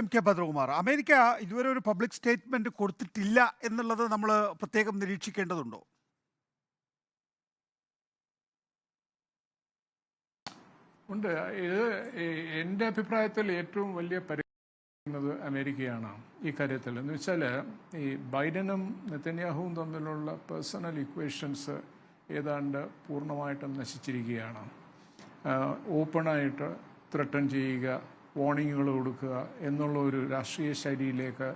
M K Bhadrakumar America ഇതുവരെ ഒരു public statement കൊടുത്തിട്ടില്ല എന്നുള്ളത് നമ്മൾ പ്രത്യേകം നിരീക്ഷിക്കേണ്ടതുണ്ടോ? ഉണ്ട്. ഇത് എന്റെ അഭിപ്രായത്തിൽ ഏറ്റവും വലിയ പരിഗണത് അമേരിക്കയാണ് ഈ കാര്യത്തിൽ. എന്ന് വെച്ചാൽ ഈ ബൈഡനും നെത്തന്യാഹുവും തമ്മിലുള്ള പേഴ്സണൽ ഇക്വേഷൻസ് ഏതാണ്ട് പൂർണമായിട്ടും നശിച്ചിരിക്കുകയാണ്. ഓപ്പണായിട്ട് ത്രട്ടൺ ചെയ്യുക വാർണിങ്ങുകൾ കൊടുക്കുക എന്നുള്ള ഒരു രാഷ്ട്രീയ ശൈലിയിലേക്ക്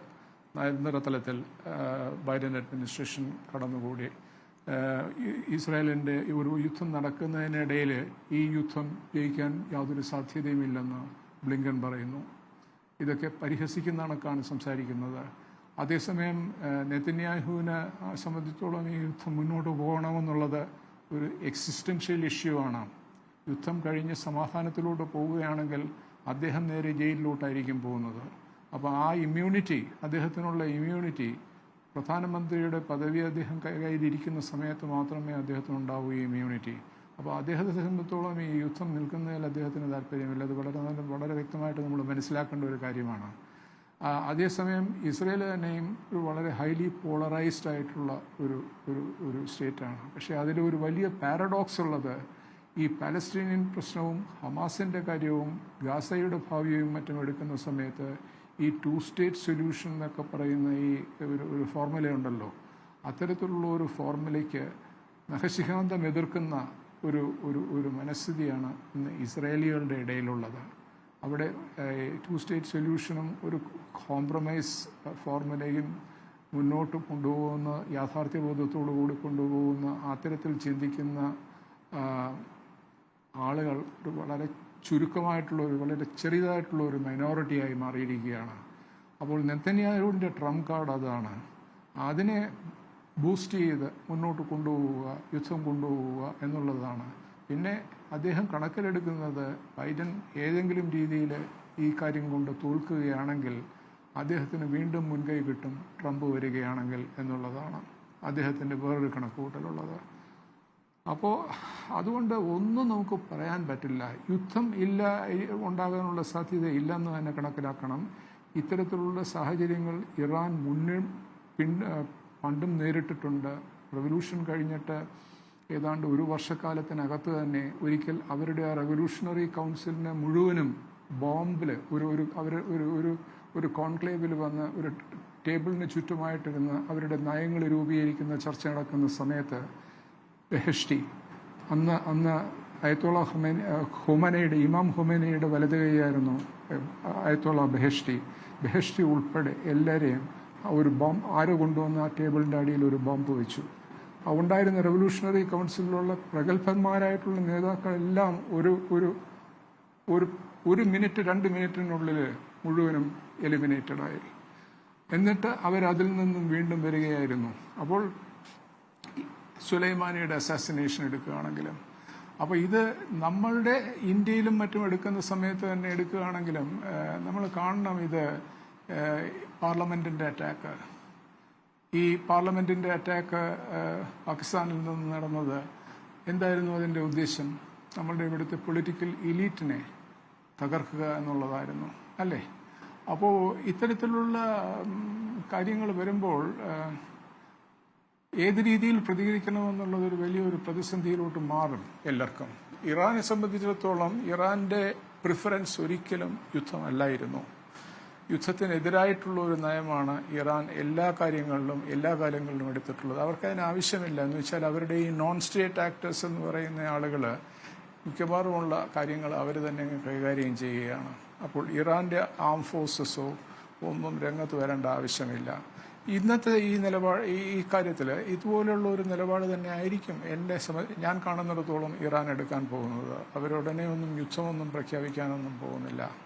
നയതന്ത്ര തലത്തിൽ ബൈഡൻ അഡ്മിനിസ്ട്രേഷൻ കടന്നുകൂടി. ആഹ് ഇ- ഇസ്രായേലിന്റെ ഈ ഒരു യുദ്ധം നടക്കുന്നതിനിടയിൽ ഈ യുദ്ധം ജയിക്കാൻ യാതൊരു സാധ്യതയുമില്ലെന്ന് ബ്ലിങ്കൻ പറയുന്നു. ഇതൊക്കെ പരിഹസിക്കുന്ന കണക്കാണ് സംസാരിക്കുന്നത്. അതേസമയം നെതന്യാഹുവിനെ സംബന്ധിച്ചോളം ഈ യുദ്ധം മുന്നോട്ട് പോകണമെന്നുള്ളത് ഒരു എക്സിസ്റ്റൻഷ്യൽ ഇഷ്യൂ ആണ്. യുദ്ധം കഴിഞ്ഞ് സമാധാനത്തിലോട്ട് പോവുകയാണെങ്കിൽ അദ്ദേഹം നേരെ ജയിലിലോട്ടായിരിക്കും പോകുന്നത്. അപ്പോൾ ആ ഇമ്മ്യൂണിറ്റി അദ്ദേഹത്തിനുള്ള ഇമ്മ്യൂണിറ്റി പ്രധാനമന്ത്രിയുടെ പദവി അദ്ദേഹം കൈകാര്യയിരിക്കുന്ന സമയത്ത് മാത്രമേ അദ്ദേഹത്തിന് ഉണ്ടാവൂ ഈ ഇമ്മ്യൂണിറ്റി അപ്പോൾ അദ്ദേഹത്തെ സംബന്ധിച്ചോളം ഈ യുദ്ധം നിൽക്കുന്നതിൽ അദ്ദേഹത്തിന് താല്പര്യമില്ല. അത് വളരെ വളരെ വ്യക്തമായിട്ട് നമ്മൾ മനസ്സിലാക്കേണ്ട ഒരു കാര്യമാണ്. അതേസമയം ഇസ്രയേൽ തന്നെയും ഒരു വളരെ ഹൈലി പോളറൈസ്ഡ് ആയിട്ടുള്ള ഒരു ഒരു ഒരു സ്റ്റേറ്റാണ് പക്ഷേ അതിലൊരു വലിയ പാരഡോക്സ് ഉള്ളത് ഈ പാലസ്തീനിയൻ പ്രശ്നവും ഹമാസിന്റെ കാര്യവും ഗാസയുടെ ഭാവിയും മറ്റും എടുക്കുന്ന സമയത്ത് ഈ ടു സ്റ്റേറ്റ് സൊല്യൂഷൻ എന്നൊക്കെ പറയുന്ന ഈ ഒരു ഒരു ഫോർമുല ഉണ്ടല്ലോ. അത്തരത്തിലുള്ള ഒരു ഫോർമുലയ്ക്ക് നഖശിഖാന്തം എതിർക്കുന്ന ഒരു ഒരു ഒരു മനസ്ഥിതിയാണ് ഇന്ന് ഇസ്രായേലികളുടെ ഇടയിലുള്ളത്. അവിടെ ടു സ്റ്റേറ്റ് സൊല്യൂഷനും ഒരു കോംപ്രമൈസ് ഫോർമുലയും മുന്നോട്ട് കൊണ്ടുപോകുന്ന യാഥാർത്ഥ്യബോധത്തോടു കൂടി കൊണ്ടുപോകുന്ന അത്തരത്തിൽ ചിന്തിക്കുന്ന ആളുകൾ ഒരു വളരെ ചുരുക്കമായിട്ടുള്ള ഒരു വളരെ ചെറിയതായിട്ടുള്ള ഒരു മൈനോറിറ്റിയായി മാറിയിരിക്കുകയാണ്. അപ്പോൾ നെത്തന്യാഹുവിന്റെ ട്രംപ് കാർഡ് അതാണ്. അതിനെ ബൂസ്റ്റ് ചെയ്ത് മുന്നോട്ട് കൊണ്ടുപോവുക യുദ്ധം കൊണ്ടുപോവുക എന്നുള്ളതാണ്. പിന്നെ അദ്ദേഹം കണക്കിലെടുക്കുന്നത് ബൈഡൻ ഏതെങ്കിലും രീതിയിൽ ഈ കാര്യം കൊണ്ട് തോൽക്കുകയാണെങ്കിൽ അദ്ദേഹത്തിന് വീണ്ടും മുൻകൈ കിട്ടും ട്രംപ് വരികയാണെങ്കിൽ എന്നുള്ളതാണ് അദ്ദേഹത്തിന്റെ വേറൊരു കണക്കുകൂട്ടലുള്ളത്. അപ്പോൾ അതുകൊണ്ട് ഒന്നും നമുക്ക് പറയാൻ പറ്റില്ല. യുദ്ധം ഇല്ല ഉണ്ടാകാനുള്ള സാധ്യത ഇല്ലെന്ന് തന്നെ കണക്കിലാക്കണം. ഇത്തരത്തിലുള്ള സാഹചര്യങ്ങൾ ഇറാൻ മുന്നിൽ പിൻ പണ്ടും നേരിട്ടിട്ടുണ്ട്. റവല്യൂഷൻ കഴിഞ്ഞിട്ട് ഏതാണ്ട് ഒരു വർഷക്കാലത്തിനകത്ത് തന്നെ ഒരിക്കൽ അവരുടെ ആ റവല്യൂഷണറി കൗൺസിലിനെ മുഴുവനും ബോംബിൽ ഒരു ഒരു അവർ ഒരു ഒരു ഒരു കോൺക്ലേവിൽ വന്ന് ഒരു ടേബിളിന് ചുറ്റുമായിട്ടിരുന്ന് അവരുടെ നയങ്ങൾ രൂപീകരിക്കുന്ന ചർച്ച നടക്കുന്ന സമയത്ത് ബെഹഷ്ടി. അന്ന് അന്ന് അയത്തോള ഹുമൈൻ ഹുമനയുടെ ഇമാം ഹുമേനയുടെ വലത് കൈയായിരുന്നു അയത്തോള ബഹഷ്ടി. ബഹഷ്ടി ഉൾപ്പെടെ എല്ലാവരെയും ഒരു ബോംബ് ആരോ കൊണ്ടുവന്ന ആ ടേബിളിന്റെ അടിയിൽ ഒരു ബോംബ് വെച്ചു. ഉണ്ടായിരുന്ന റവല്യൂഷണറി കൗൺസിലിലുള്ള പ്രഗത്ഭന്മാരായിട്ടുള്ള നേതാക്കളെല്ലാം ഒരു ഒരു ഒരു ഒരു മിനിറ്റ് രണ്ട് മിനിറ്റിനുള്ളിൽ മുഴുവനും എലിമിനേറ്റഡായി. എന്നിട്ട് അവരതിൽ നിന്നും വീണ്ടും വരികയായിരുന്നു. അപ്പോൾ സുലൈമാനിയുടെ അസാസിനേഷൻ എടുക്കുകയാണെങ്കിലും. അപ്പോൾ ഇത് നമ്മളുടെ ഇന്ത്യയിലും മറ്റും എടുക്കുന്ന സമയത്ത് തന്നെ എടുക്കുകയാണെങ്കിലും നമ്മൾ കാണണം ഇത് പാർലമെന്റിന്റെ അറ്റാക്ക് ഈ പാർലമെന്റിന്റെ അറ്റാക്ക് പാകിസ്ഥാനിൽ നിന്ന് നടന്നത് എന്തായിരുന്നു അതിന്റെ ഉദ്ദേശം? നമ്മളുടെ ഇവിടുത്തെ പൊളിറ്റിക്കൽ ഇലീറ്റിനെ തകർക്കുക എന്നുള്ളതായിരുന്നു അല്ലേ? അപ്പോൾ ഇത്തരത്തിലുള്ള കാര്യങ്ങൾ വരുമ്പോൾ ഏത് രീതിയിൽ പ്രതികരിക്കണമെന്നുള്ളത് ഒരു വലിയൊരു പ്രതിസന്ധിയിലോട്ട് മാറും എല്ലാവർക്കും. ഇറാനെ സംബന്ധിച്ചിടത്തോളം ഇറാന്റെ പ്രിഫറൻസ് ഒരിക്കലും യുദ്ധമല്ലായിരുന്നു. യുദ്ധത്തിനെതിരായിട്ടുള്ള ഒരു നയമാണ് ഇറാൻ എല്ലാ കാര്യങ്ങളിലും എല്ലാ കാലങ്ങളിലും എടുത്തിട്ടുള്ളത്. അവർക്ക് അതിന് ആവശ്യമില്ല. എന്ന് വെച്ചാൽ അവരുടെ ഈ നോൺ സ്റ്റേറ്റ് ആക്ടേഴ്സ് എന്ന് പറയുന്ന ആളുകൾ മിക്കവാറുമുള്ള കാര്യങ്ങൾ അവർ തന്നെ കൈകാര്യം ചെയ്യുകയാണ്. അപ്പോൾ ഇറാന്റെ ആം ഫോഴ്സസോ ഒന്നും രംഗത്ത് വരേണ്ട ആവശ്യമില്ല. ഇന്നത്തെ ഈ നിലപാട് ഈ കാര്യത്തിൽ ഇതുപോലുള്ള ഒരു നിലപാട് തന്നെ ആയിരിക്കും എന്റെ സമ ഞാൻ കാണുന്നിടത്തോളം ഇറാൻ എടുക്കാൻ പോകുന്നത്. അവരുടനെ ഒന്നും യുദ്ധമൊന്നും പ്രഖ്യാപിക്കാനൊന്നും പോകുന്നില്ല.